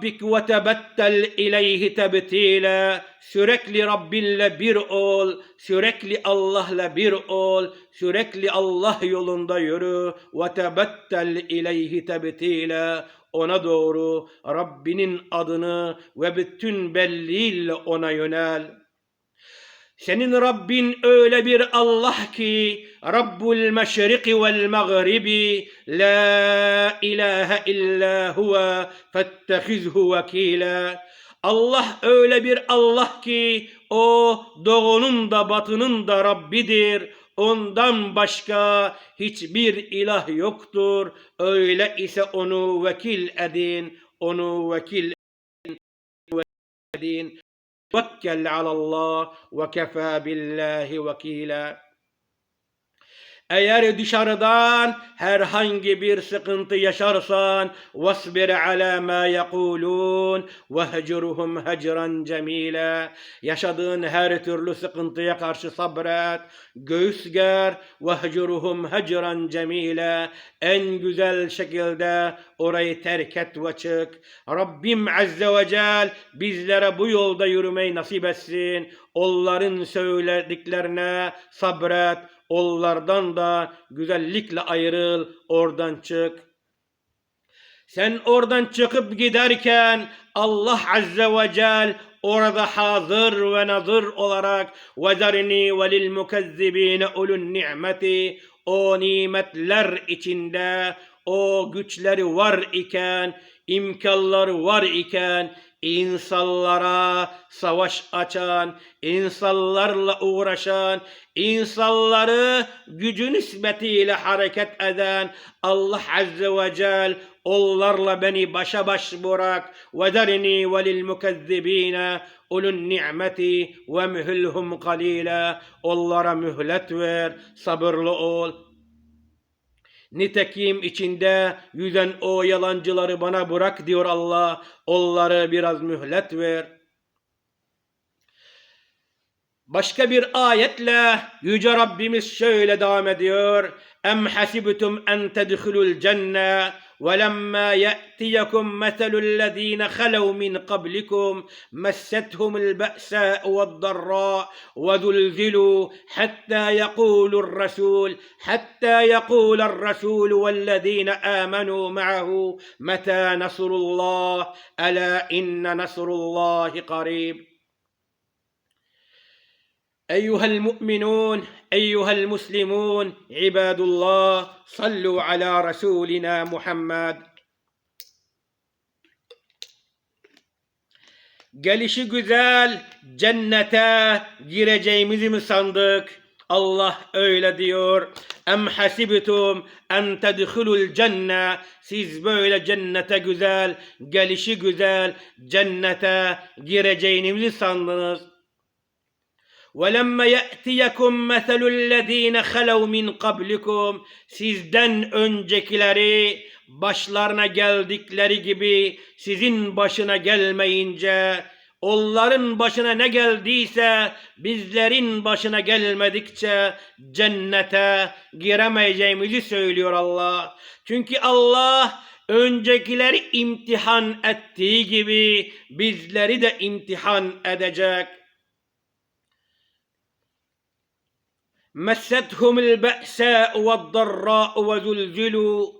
rabbik ve tebettel ileyhi tebtila. Sürekli Rabbinle bir ol, sürekli Allah'la bir ol, sürekli Allah yolunda yürü. Ve tebettel ileyhi tebtila. Ona doğru Rabbinin adını ve bütün belliğiyle ona yönel. Senin Rabbin öyle bir Allah ki Rabbul meşriki vel mağribi la ilahe illa huve fettehizhu vekila. Allah öyle bir Allah ki o doğunun da batının da Rabbidir. Ondan başka hiçbir ilah yoktur. Öyle ise onu vekil edin. Onu vekil edin. توكل على الله وكفى بالله وكيلا. Eğer dışarıdan herhangi bir sıkıntı yaşarsan vasbir ala ma yekulun vehcurhum hecran cemila yaşadığın her türlü sıkıntıya karşı sabret. Göğüs ger vehcurhum hecran cemila en güzel şekilde orayı terk et ve çık. Rabbim azze ve cel bizlere bu yolda yürümeyi nasip etsin. Onların söylediklerine sabret Onlardan da güzellikle ayrıl, oradan çık. Sen oradan çıkıp giderken Allah Azze ve Cel orada hazır ve nazır olarak وَذَرْنِي وَلِلْمُكَذِّب۪ينَ اُلُوا النِّعْمَةِ O nimetler içinde o güçleri var iken, imkanları var iken insanlara savaş açan, insanlarla uğraşan, insanları gücü nispetiyle hareket eden Allah Azze ve Celle onlarla beni başa baş bırak. ve derini ve lil mukezzibine ulun ni'meti ve mühilhum kalila onlara mühlet ver sabırlı ol Nitekim içinde yüzen o yalancıları bana bırak diyor Allah. Onları biraz mühlet ver. Başka bir ayetle Yüce Rabbimiz şöyle devam ediyor. Em hasibtum en tedhulul cenne ولما يأتيكم مثل الذين خلوا من قبلكم مستهم البأساء والضراء وزلزلوا حتى يقول الرسول حتى يقول الرسول والذين آمنوا معه متى نصر الله؟ ألا إن نصر الله قريب؟ أيها المؤمنون أيها المسلمون عباد الله صلوا على رسولنا محمد Gelişi güzel cennete gireceğimizi mi sandık? Allah öyle diyor. Em hasibitum en tedhulul cenne. Siz böyle cennete güzel, gelişi güzel cennete gireceğinizi sandınız. وَلَمَّ يَأْتِيَكُمْ مَثَلُ الَّذ۪ينَ خَلَوْ مِنْ قَبْلِكُمْ Sizden öncekileri başlarına geldikleri gibi sizin başına gelmeyince onların başına ne geldiyse bizlerin başına gelmedikçe cennete giremeyeceğimizi söylüyor Allah. Çünkü Allah öncekileri imtihan ettiği gibi bizleri de imtihan edecek. Messethum el be'se ve darra ve zulzulu.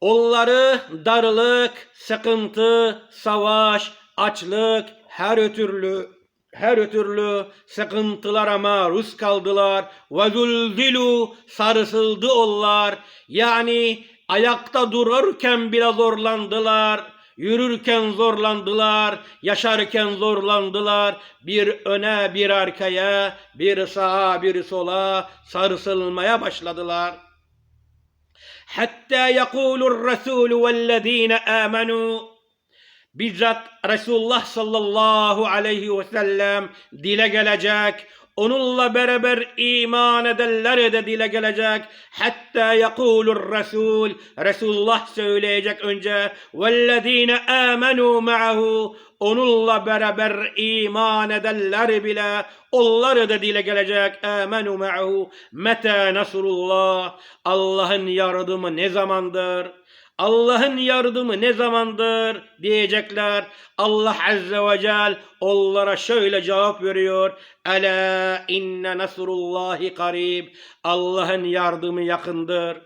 Onları darlık, sıkıntı, savaş, açlık, her türlü her türlü sıkıntılara maruz kaldılar. Ve zulzulu sarsıldı onlar. Yani ayakta dururken bile zorlandılar Yürürken zorlandılar, yaşarken zorlandılar. Bir öne bir arkaya, bir sağa bir sola sarsılmaya başladılar. Hatta yekulur Resulü vellezine amenu bizzat Resulullah sallallahu aleyhi ve sellem dile gelecek onunla beraber iman edenler de dile gelecek. Hatta yekulur Resul. Resulullah söyleyecek önce. Vellezine amenu ma'ahu. Onunla beraber iman edenler bile onları da dile gelecek. Amenu ma'ahu. Meta nasrullah. Allah'ın yardımı ne zamandır? Allah'ın yardımı ne zamandır diyecekler. Allah Azze ve Celle onlara şöyle cevap veriyor. Ela inne nasrullahi karib. Allah'ın yardımı yakındır.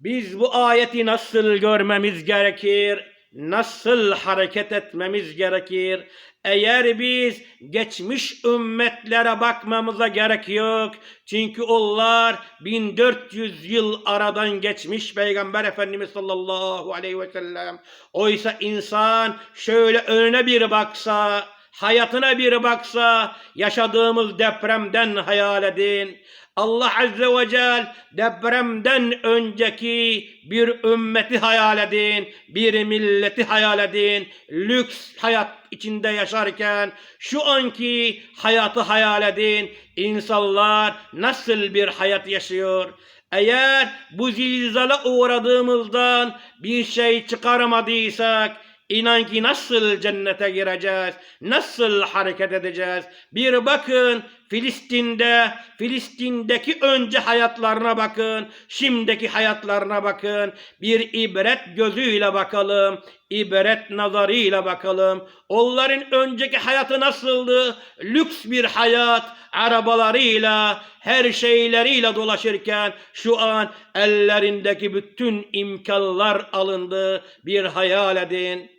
Biz bu ayeti nasıl görmemiz gerekir? Nasıl hareket etmemiz gerekir? Eğer biz geçmiş ümmetlere bakmamıza gerek yok. Çünkü onlar 1400 yıl aradan geçmiş Peygamber Efendimiz sallallahu aleyhi ve sellem. Oysa insan şöyle önüne bir baksa, hayatına bir baksa, yaşadığımız depremden hayal edin. Allah Azze ve Celle depremden önceki bir ümmeti hayal edin, bir milleti hayal edin, lüks hayat içinde yaşarken şu anki hayatı hayal edin. İnsanlar nasıl bir hayat yaşıyor? Eğer bu zilzala uğradığımızdan bir şey çıkaramadıysak İnan ki nasıl cennete gireceğiz, nasıl hareket edeceğiz. Bir bakın Filistin'de, Filistin'deki önce hayatlarına bakın, şimdiki hayatlarına bakın. Bir ibret gözüyle bakalım, ibret nazarıyla bakalım. Onların önceki hayatı nasıldı? Lüks bir hayat, arabalarıyla, her şeyleriyle dolaşırken şu an ellerindeki bütün imkanlar alındı. Bir hayal edin.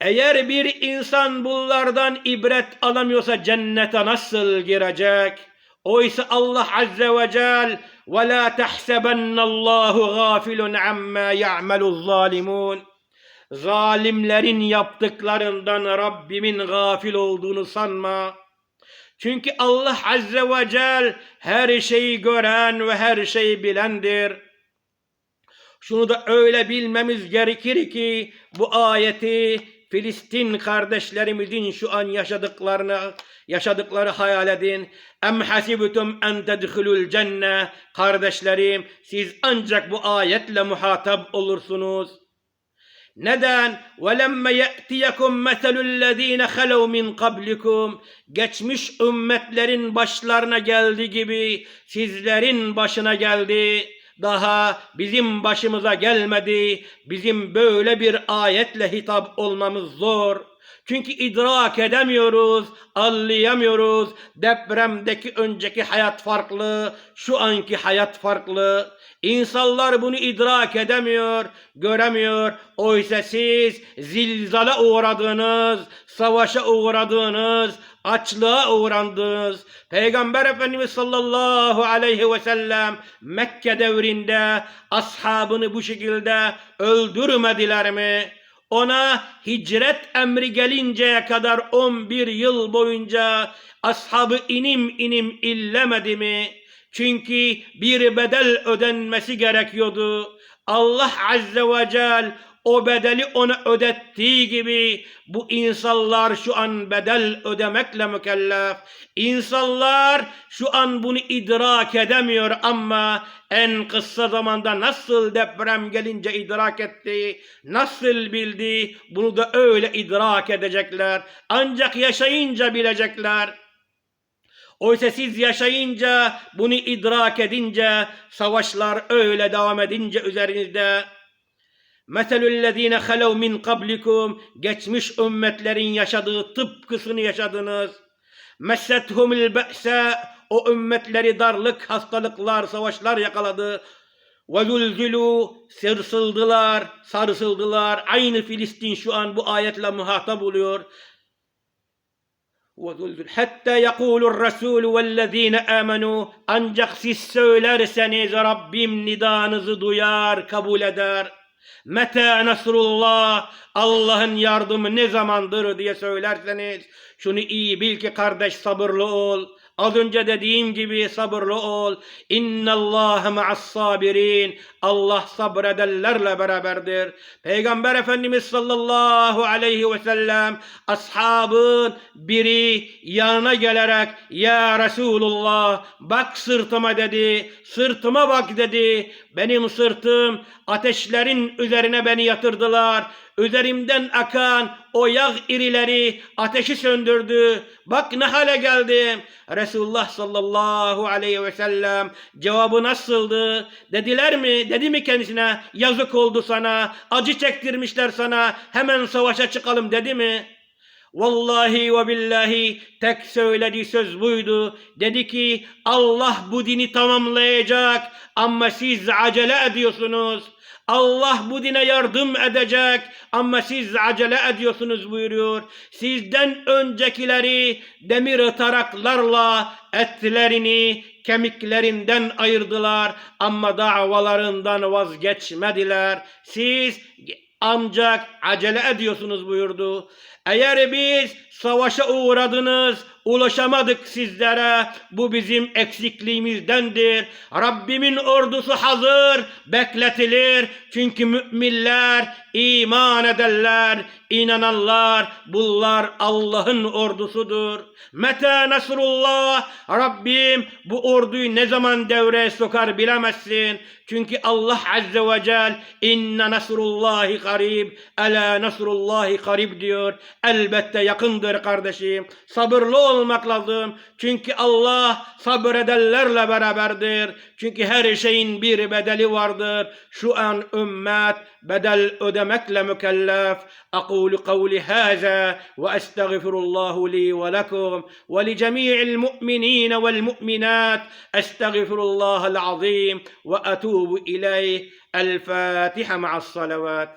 Eğer bir insan bunlardan ibret alamıyorsa cennete nasıl girecek? Oysa Allah Azze ve Celle وَلَا تَحْسَبَنَّ اللّٰهُ غَافِلٌ عَمَّا يَعْمَلُ الظَّالِمُونَ Zalimlerin yaptıklarından Rabbimin gafil olduğunu sanma. Çünkü Allah Azze ve Celle her şeyi gören ve her şeyi bilendir. Şunu da öyle bilmemiz gerekir ki bu ayeti Filistin kardeşlerimizin şu an yaşadıklarını yaşadıkları hayal edin. Em hasibtum en tedhulul cenne kardeşlerim siz ancak bu ayetle muhatap olursunuz. Neden? وَلَمَّ يَأْتِيَكُمْ مَثَلُ الَّذ۪ينَ خَلَوْ مِنْ قَبْلِكُمْ Geçmiş ümmetlerin başlarına geldi gibi sizlerin başına geldi daha bizim başımıza gelmedi. Bizim böyle bir ayetle hitap olmamız zor. Çünkü idrak edemiyoruz, anlayamıyoruz. Depremdeki önceki hayat farklı, şu anki hayat farklı. İnsanlar bunu idrak edemiyor, göremiyor. Oysa siz zilzala uğradınız, savaşa uğradınız, açlığa uğrandınız. Peygamber Efendimiz sallallahu aleyhi ve sellem Mekke devrinde ashabını bu şekilde öldürmediler mi? Ona hicret emri gelinceye kadar 11 yıl boyunca ashabı inim inim illemedi mi? Çünkü bir bedel ödenmesi gerekiyordu. Allah Azze ve Celle o bedeli ona ödettiği gibi bu insanlar şu an bedel ödemekle mükellef. İnsanlar şu an bunu idrak edemiyor ama en kısa zamanda nasıl deprem gelince idrak etti, nasıl bildi bunu da öyle idrak edecekler. Ancak yaşayınca bilecekler. Oysa siz yaşayınca, bunu idrak edince, savaşlar öyle devam edince üzerinizde, Meselüllezine halev min kablikum geçmiş ümmetlerin yaşadığı tıpkısını yaşadınız. Messethumul be'sa o ümmetleri darlık, hastalıklar, savaşlar yakaladı. Ve zulzulu sırsıldılar, sarsıldılar. Aynı Filistin şu an bu ayetle muhatap oluyor. Hatta yekulur Resul vellezine amenu ancak siz söylerseniz Rabbim nidanızı duyar, kabul eder. Mete nasrullah Allah'ın yardımı ne zamandır diye söylerseniz şunu iyi bil ki kardeş sabırlı ol. Az önce dediğim gibi sabırlı ol. İnna Allah ma'as sabirin. Allah sabredenlerle beraberdir. Peygamber Efendimiz sallallahu aleyhi ve sellem ashabın biri yanına gelerek ya Resulullah bak sırtıma dedi. Sırtıma bak dedi. Benim sırtım ateşlerin üzerine beni yatırdılar. Üzerimden akan o yağ irileri ateşi söndürdü. Bak ne hale geldim. Resulullah sallallahu aleyhi ve sellem cevabı nasıldı? Dediler mi? Dedi mi kendisine yazık oldu sana, acı çektirmişler sana, hemen savaşa çıkalım dedi mi? Vallahi ve billahi tek söylediği söz buydu. Dedi ki Allah bu dini tamamlayacak ama siz acele ediyorsunuz. Allah bu dine yardım edecek ama siz acele ediyorsunuz buyuruyor. Sizden öncekileri demir taraklarla etlerini kemiklerinden ayırdılar ama davalarından vazgeçmediler. Siz ancak acele ediyorsunuz buyurdu. Eğer biz savaşa uğradınız, ulaşamadık sizlere. Bu bizim eksikliğimizdendir. Rabbimin ordusu hazır, bekletilir. Çünkü müminler, iman ederler, inananlar, bunlar Allah'ın ordusudur. Meta nasrullah, Rabbim bu orduyu ne zaman devreye sokar bilemezsin. Çünkü Allah Azze ve Celle inne nasrullahi garib, ela nasrullahi garib diyor. Elbette yakındır kardeşim. Sabırlı olmak lazım. Çünkü Allah sabredenlerle beraberdir. Çünkü her şeyin bir bedeli vardır. Şu an ümmet bedel ödemekle mükellef. Akulu kavli haza ve estağfirullahu li ve lekum ve li cemi'il mu'minine vel mu'minat. Estağfirullahal azim ve etubu ileyh. الفاتحة مع الصلوات